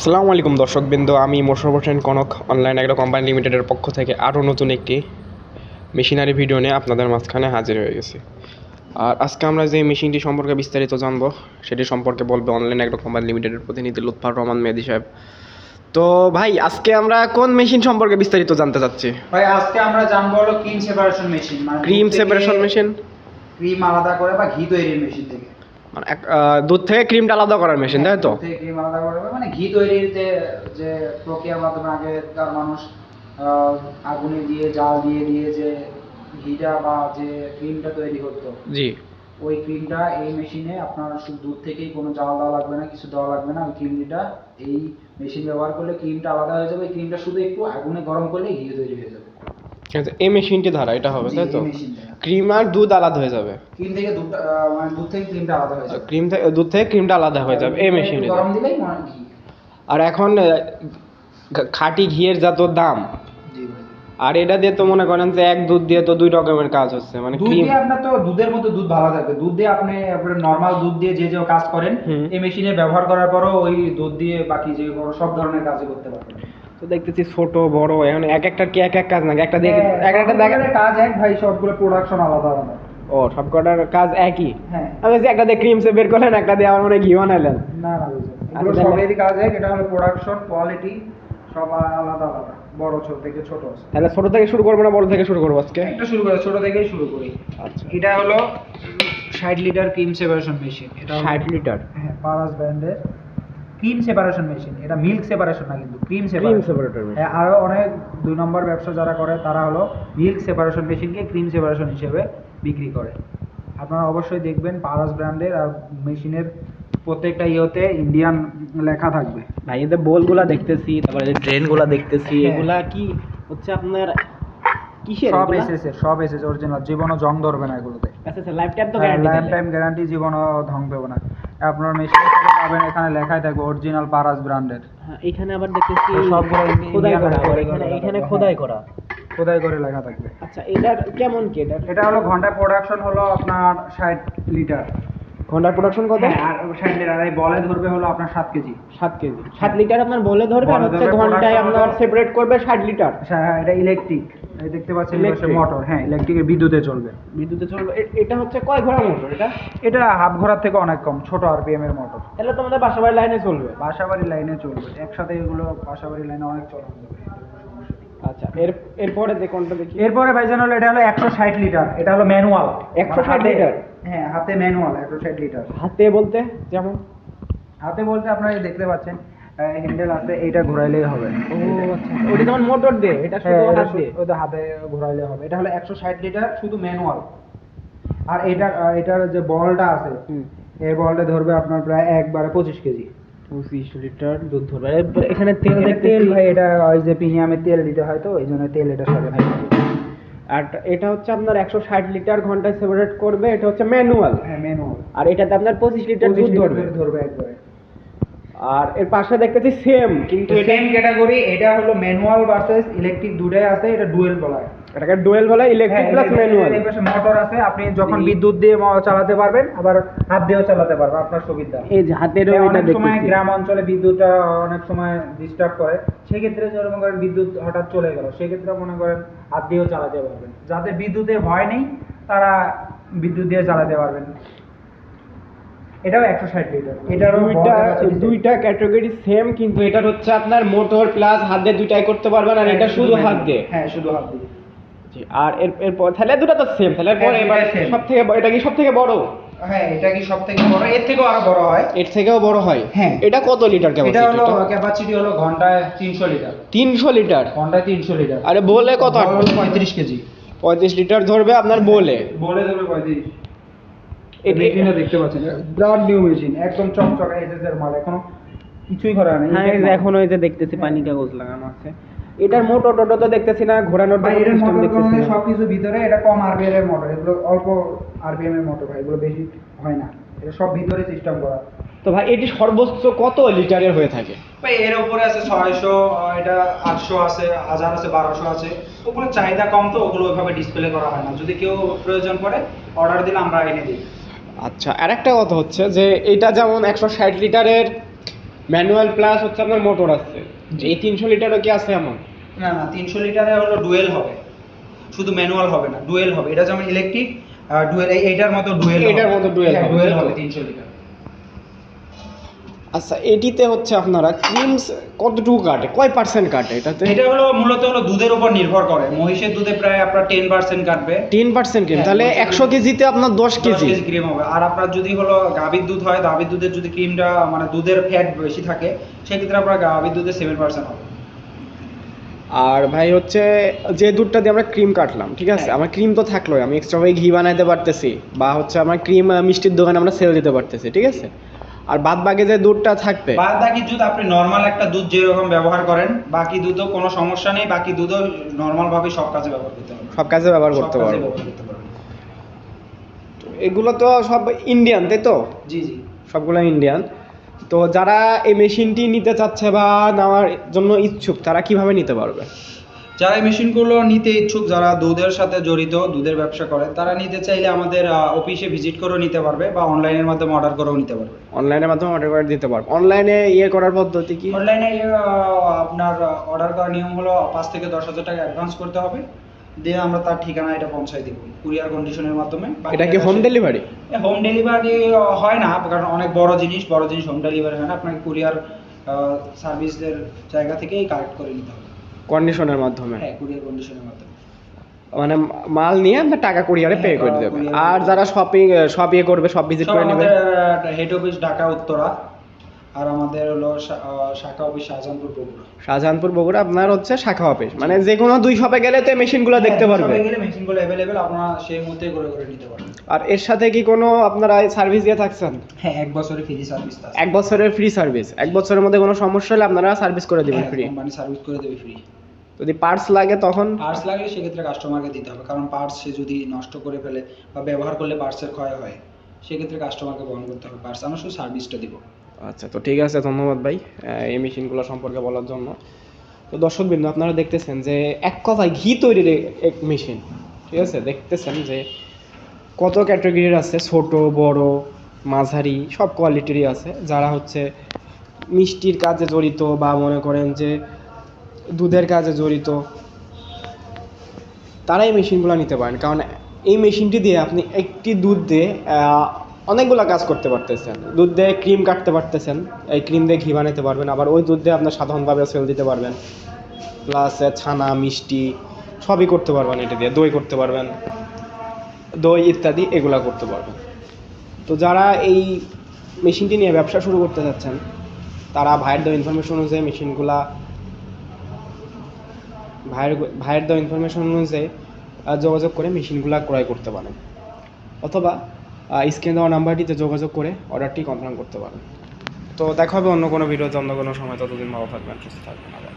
আসসালামু আলাইকুম দর্শকবৃন্দ আমি মোশারফ হোসেন কনক অনলাইন একটা কোম্পানি লিমিটেডের পক্ষ থেকে আরও নতুন একটি মেশিনারি ভিডিও নিয়ে আপনাদের মাঝখানে হাজির হয়ে গেছি। আর আজকে আমরা যে মেশিনটি সম্পর্কে বিস্তারিত জানব সেটি সম্পর্কে বলবে অনলাইন একটা কোম্পানি লিমিটেডের প্রতিনিধি লুৎফার রহমান মেহেদি সাহেব। তো ভাই আজকে আমরা কোন মেশিন সম্পর্কে বিস্তারিত জানতে চাচ্ছি? ভাই আজকে আমরা জানব হলো ক্রিম সেপারেশন মেশিন মানে ক্রিম সেপারেশন মেশিন ক্রিম আলাদা করে বা ঘি তৈরির মেশিন থেকে। মানে দুধ থেকে ক্রিমটা আলাদা করার মেশিন তাই তো? ক্রিম আলাদা করে মানে ঘি তৈরির যে যে প্রক্রিয়ার মাধ্যমে আগেকার মানুষ আগুনে দিয়ে জাল দিয়ে দিয়ে যে ঘিটা বা যে ক্রিমটা তৈরি করতো জি। ওই ক্রিমটা এই মেশিনে আপনার শুধু দুধ থেকেই কোনো জাল দেওয়া লাগবে না কিছু দেওয়া লাগবে না ওই ক্রিমটা এই মেশিন ব্যবহার করলে ক্রিমটা আলাদা হয়ে যাবে ক্রিমটা শুধু একটু আগুনে গরম করলে ঘি তৈরি হয়ে যাবে। আছে এই মেশিনটি দ্বারা এটা হবে তাই তো? ক্রিম আর দুধ আলাদা হয়ে যাবে। ক্রিম থেকে দুধ মানে দুধ থেকে ক্রিমটা আলাদা হয়ে যাবে। ক্রিম থেকে দুধ থেকে ক্রিমটা আলাদা হয়ে যাবে এই মেশিনে গরম দিলেই আর এখন খাঁটি ঘিয়ের যত দাম আর এটা দিয়ে তো মনে করেন যে এক দুধ দিয়ে তো দুই রকমের কাজ হচ্ছে মানে দুধ দিয়ে আপনার তো দুধের মতো দুধ ভালো থাকবে। দুধ দিয়ে আপনি আপনার নর্মাল দুধ দিয়ে যে যে কাজ করেন এই মেশিনে ব্যবহার করার পরও ওই দুধ দিয়ে বাকি যে সব ধরনের কাজই করতে পারবেন। তো দেখতেছি ছোট বড় এখন এক একটা কি এক এক কাজ না একটা দিয়ে এক একটা দেখা কাজ এক ভাই সবগুলো প্রোডাকশন আলাদা আলাদা। ও সব কটার কাজ একই? হ্যাঁ। আমি একটা দিয়ে ক্রিম সে বের করলেন একটা দিয়ে আমার মনে হয় ঘি বানাইলেন। না না আচ্ছা, এগুলো সবেরই কাজ এক এটা হলো প্রোডাকশন কোয়ালিটি সব আলাদা আলাদা বড় ছোট থেকে ছোট আছে। তাহলে ছোট থেকে শুরু করব না বড় থেকে শুরু করব আজকে? একটা শুরু করে ছোট থেকেই শুরু করি। আচ্ছা। এটা হলো ষাট লিটার ক্রিম সেপারেশন মেশিন এটা ষাট লিটার হ্যাঁ পারাস ব্র্যান্ডের ক্রিম সেপারেশন মেশিন এটা মিল্ক সেপারেশন না কিন্তু ক্রিম সেপারেটর হ্যাঁ আরও অনেক দুই নম্বর ব্যবসা যারা করে তারা হলো মিল্ক সেপারেশন মেশিনকে ক্রিম সেপারেশন হিসেবে বিক্রি করে। আপনারা অবশ্যই দেখবেন পারাস ব্র্যান্ডের আর মেশিনের প্রত্যেকটা ইয়েতে ইন্ডিয়ান লেখা থাকবে। ভাই এদের বোলগুলা দেখতেছি তারপরে যে ড্রেনগুলা দেখতেছি হ্যাঁ। এগুলা কি হচ্ছে আপনার কিসের সব এসেছে সব এসেছে অরিজিনাল জীবনও জং ধরবে না এগুলোতে। আচ্ছা আচ্ছা লাইফ টাইম তো গ্যারান্টি লাইফ টাইম গ্যারান্টি জীবনও ধ্বং দেবে না। আপনার মেশিন পাবেন এখানে লেখাই থাকবে অরিজিনাল পারাস ব্র্যান্ডের হ্যাঁ এখানে আবার দেখতেছি সবগুলো খোদাই করা এখানে এখানে খোদাই করা। খোদাই করে লেখা থাকবে। আচ্ছা এটা কেমন কি এটা এটা হলো ঘণ্টা প্রোডাকশন হলো আপনার ষাট লিটার ঘণ্টার প্রোডাকশন কত? হ্যাঁ, আর ষাট আর এই বলে ধরবে হলো আপনার সাত কেজি। সাত কেজি। সাত লিটার আপনার বলে ধরবে আর হচ্ছে ঘন্টায় আপনার সেপারেট করবে ষাট লিটার হ্যাঁ এটা ইলেকট্রিক এই দেখতে পাচ্ছেন? মোটর হ্যাঁ ইলেকট্রিকের বিদ্যুতে চলবে। বিদ্যুতে চলবে। এটা হচ্ছে কয় ঘোড়া মোটর এটা? এটা হাফ ঘোড়ার থেকে অনেক কম ছোট আরপিএম এর মোটর তাহলে তোমাদের বাসাবাড়ি লাইনে চলবে। বাসাবাড়ি লাইনে চলবে। একসাথে এগুলো বাসাবাড়ি লাইনে অনেক চলানো যাবে আচ্ছা এর এরপরে যে কোনটা দেখি? এরপরে ভাইজান হলো এটা হলো একশো ষাট লিটার এটা হলো ম্যানুয়াল 160 লিটার? হ্যাঁ হাতে ম্যানুয়াল একশো ষাট লিটার হাতে বলতে যেমন? হাতে বলতে আপনারা দেখতে পাচ্ছেন হ্যান্ডেল আছে এটা ঘোরাইলেই হবে। ও আচ্ছা। ওটা যেমন মোটর দিয়ে এটা শুধু হ্যাঁ, হাত দিয়ে? ওটা হাতে ঘোরাইলে হবে। এটা হলো একশো ষাট লিটার শুধু ম্যানুয়াল আর এটার এটার যে বলটা আছে এই বলটা ধরবে আপনার প্রায় একবারে পঁচিশ কেজি। পঁচিশ লিটার দুধ ধরবে। এখানে তেল তেল ভাই এটা ওই যে প্রিমিয়ামের তেল দিতে হয় তো এই জন্য তেল এটা সাথে থাকে আর এটা হচ্ছে আপনার একশো ষাট লিটার ঘন্টায় সেপারেট করবে এটা হচ্ছে ম্যানুয়াল হ্যাঁ ম্যানুয়াল আর এটাতে আপনার পঁচিশ লিটার দুধ ধরবে। ধরবে একবারে। আর এর পাশে দেখতেছি সেম কিন্তু সেম ক্যাটাগরি এটা হলো ম্যানুয়াল ভার্সেস ইলেকট্রিক দুটাই আছে এটা ডুয়েল বলা হয়। এটাকে ডুয়েল বলে ইলেকট্রিক প্লাস ম্যানুয়াল মোটর আছে আপনি যখন বিদ্যুৎ দিয়ে চালাতে পারবেন আবার হাত দিয়েও চালাতে পারবেন আপনার সুবিধা। এই যে হ্যাঁ, এটা অনেক সময় গ্রাম অঞ্চলে বিদ্যুৎটা অনেক সময় ডিস্টার্ব করে যদি মনে করেন বিদ্যুৎ হঠাৎ চলে গেল সেক্ষেত্রে মনে করেন হাত দিয়েও চালাতে পারবেন। যাদের বিদ্যুতের ভয় নেই তারা বিদ্যুৎ দিয়ে চালাতে পারবেন। এটাও একশো ষাট লিটার। এটারও দুইটা দুইটা ক্যাটাগরি সেম কিন্তু এটা হচ্ছে আপনার মোটর প্লাস হাত দিয়ে দুইটাই করতে পারবেন আর এটা শুধু হাত দিয়ে। হ্যাঁ শুধু হাত দিয়ে। জি, আর এর এরপর তাহলে দুটো তো সেম তাহলে এরপর হ্যাঁ, এবার same। সব থেকে এটা কি সব থেকে বড়? হ্যাঁ এটা কি সব থেকে বড়? এর থেকেও আরও বড় হয়। এর থেকেও বড় হয়? হ্যাঁ। এটা কত লিটার এটা হলো ক্যাপাসিটি ক্যাপাসিটি হলো ঘন্টায় তিনশো লিটার তিনশো লিটার ঘন্টায় তিনশো লিটার আরে বলে কত পঁয়ত্রিশ কেজি। পঁয়ত্রিশ লিটার ধরবে আপনার বলে। বলে দেবে পঁয়ত্রিশ। এ- মেশিনটা দেখতে পাচ্ছেন ব্রান্ড নিউ মেশিন একদম চকচকে এসএস এর মাল এখনও কিছুই করা নেই। হ্যাঁ এই যে এখন ওই যে দেখতেছি পানি কাগজ লাগানো আছে। এটার মোটর টোটো তো দেখতেছি না ঘোরানোর ভাই সিস্টেম মোটর দেখতেছি না। সবকিছু ভিতরে এটা কম আরপিএম এর মোটর এগুলো অল্প আরপিএম এর মোটর ভাই এগুলো বেশি হয় না। এটা সব ভিতরে সিস্টেম করা। তো ভাই এটি সর্বোচ্চ কত লিটারের হয়ে থাকে? ভাই এর উপরে আছে ছয়শো এটা আটশো আছে হাজার আছে বারোশো আছে। ওগুলো চাহিদা কম তো ওগুলো ওইভাবে ডিসপ্লে করা হয় না। যদি কেউ প্রয়োজন পড়ে অর্ডার দিলে আমরা এনে দিই। আচ্ছা আর একটা কথা হচ্ছে যে এটা যেমন একশো ষাট লিটারের ম্যানুয়াল প্লাস হচ্ছে আপনার মোটর আছে। এই তিনশো লিটারও কি আছে এমন? না না তিনশো লিটারে হলো ডুয়েল হবে। শুধু ম্যানুয়াল হবে না ডুয়েল হবে। এটা যেমন ইলেকট্রিক ডুয়েল এইটার মতো ডুয়েল এটার মতো dual হবে, ডুয়েল হবে তিনশো লিটার। আচ্ছা এটিতে হচ্ছে আপনারা ক্রিমস কতটুকু কাটে? কয় পার্সেন্ট কাটে এটাতে? এটা হলো মূলত হলো দুধের উপর নির্ভর করে। মহিষের দুধে প্রায় আপনার টেন পার্সেন্ট কাটবে। টেন পার্সেন্ট ক্রিম হ্যাঁ, তাহলে একশো কেজিতে আপনার দশ কেজি। ক্রিম হবে। আর আপনার যদি হলো গাভীর দুধ হয় গাভীর দুধের যদি ক্রিমটা মানে দুধের ফ্যাট বেশি থাকে সেক্ষেত্রে আপনার গাভীর দুধে সেভেন পার্সেন্ট হবে। আর ভাই হচ্ছে যে দুধটা দিয়ে আমরা ক্রিম কাটলাম ঠিক আছে? হ্যাঁ। আমার ক্রিম তো থাকল আমি এক্সট্রা ভাবে ঘি বানাইতে পারতেছি বা হচ্ছে আমার ক্রিম মিষ্টির দোকানে আমরা সেল দিতে পারতেছি ঠিক আছে? আর বাদ বাকি যে দুধটা থাকবে বাদ বাকি দুধ আপনি নর্মাল একটা দুধ যেরকম ব্যবহার করেন বাকি দুধও কোনো সমস্যা নেই বাকি দুধও নর্মাল ভাবে সব কাজে ব্যবহার করতে হবে সব কাজে ব্যবহার করতে পারবেন। এগুলো তো সব ইন্ডিয়ান তাই তো? জি জি। সবগুলো ইন্ডিয়ান তো যারা এই মেশিনটি নিতে চাচ্ছে বা নেওয়ার জন্য ইচ্ছুক তারা কীভাবে নিতে পারবে? যারা এই মেশিনগুলো নিতে ইচ্ছুক যারা দুধের সাথে জড়িত দুধের ব্যবসা করে তারা নিতে চাইলে আমাদের অফিসে ভিজিট করেও নিতে পারবে বা অনলাইনের মাধ্যমে অর্ডার করেও নিতে পারবে। অনলাইনের মাধ্যমে অর্ডার করে দিতে পারবে। অনলাইনে ইয়ে করার পদ্ধতি কি? অনলাইনে আপনার অর্ডার করার নিয়ম হলো পাঁচ থেকে দশ হাজার টাকা অ্যাডভান্স করতে হবে। দিয়ে আমরা তার ঠিকানা এটা পৌঁছাই দিব কুরিয়ার কন্ডিশনের মাধ্যমে। এটা কি হোম ডেলিভারি হোম ডেলিভারি হয় না কারণ অনেক বড় জিনিস বড় জিনিস হোম ডেলিভারি হয় না আপনাকে কুরিয়ার সার্ভিসের জায়গা থেকেই কালেক্ট করে নিতে হবে। কন্ডিশনের মাধ্যমে? হ্যাঁ কুরিয়ার কন্ডিশনের মাধ্যমে। মানে মাল নিয়ে আমরা টাকা কুরিয়ারে পে হ্যাঁ, করে দেবে আর যারা শপিং সব ইয়ে করবে সব ভিজিট করে নেবে? Head office Dhaka Uttara. আর আমাদের হলো শাখা অফিস শাহজাহানপুর বগুড়া। শাহজাহানপুর বগুড়া আপনার হচ্ছে শাখা অফিস। মানে যে কোনো দুই শপে গেলে তো মেশিনগুলো দেখতে হ্যাঁ, পারবে। সবাই গেলে মেশিনগুলো অ্যাভেলেবেল আপনারা সেই মুহূর্তে করে করে নিতে পারবেন। আর এর সাথে কি কোনো আপনারা সার্ভিস দিয়ে থাকছেন? হ্যাঁ এক বছরের ফ্রি সার্ভিস এক বছরের ফ্রি সার্ভিস এক বছরের মধ্যে কোনো সমস্যা হলে আপনারা সার্ভিস করে দিবেন ফ্রি কোম্পানি সার্ভিস করে দেবে ফ্রি যদি পার্টস লাগে তখন? পার্টস লাগলে সেক্ষেত্রে কাস্টমারকে দিতে হবে। কারণ পার্টস সে যদি নষ্ট করে ফেলে বা ব্যবহার করলে পার্টসের ক্ষয় হয় সেক্ষেত্রে কাস্টমারকে বহন করতে হবে। পার্টস আমরা শুধু সার্ভিসটা দিব। আচ্ছা তো ঠিক আছে, ধন্যবাদ ভাই এই মেশিনগুলো সম্পর্কে বলার জন্য। তো দর্শক বিন্দু আপনারা দেখতেছেন যে এক কথায় ঘি তৈরির এক মেশিন, ঠিক আছে? দেখতেছেন যে কত ক্যাটাগরির আছে, ছোট, বড়, মাঝারি, সব কোয়ালিটিরই আছে। যারা হচ্ছে মিষ্টির কাজে জড়িত বা মনে করেন যে দুধের কাজে জড়িত, তারা এই মেশিনগুলো নিতে পারেন। কারণ এই মেশিনটি দিয়ে আপনি একটি দুধ দিয়ে অনেকগুলো কাজ করতে পারতেছেন। দুধ দিয়ে ক্রিম কাটতে পারতেছেন। এই ক্রিম দিয়ে ঘি বানাতে পারবেন। আবার ওই দুধ দিয়ে আপনার সাধারণভাবে সেল দিতে পারবেন। প্লাস ছানা, মিষ্টি, সবই করতে পারবেন এটা দিয়ে। দই করতে পারবেন। দই ইত্যাদি এগুলা করতে পারবেন। তো যারা এই মেশিনটি নিয়ে ব্যবসা শুরু করতে যাচ্ছেন তারা ভাইয়ের দেওয়া ইনফরমেশন অনুযায়ী মেশিনগুলা, ভাইয়ের ভাইয়ের দেওয়া ইনফরমেশন অনুযায়ী যোগাযোগ করে মেশিনগুলা ক্রয় করতে পারেন। অথবা স্ক্রিনে দেওয়া নাম্বারটিতে যোগাযোগ করে অর্ডারটি কনফার্ম করতে পারেন। তো দেখা হবে অন্য কোনো ভিডিওতে, অন্য কোনো সময়। ততদিন ভালো থাকবেন, সুস্থ থাকবেন আবার।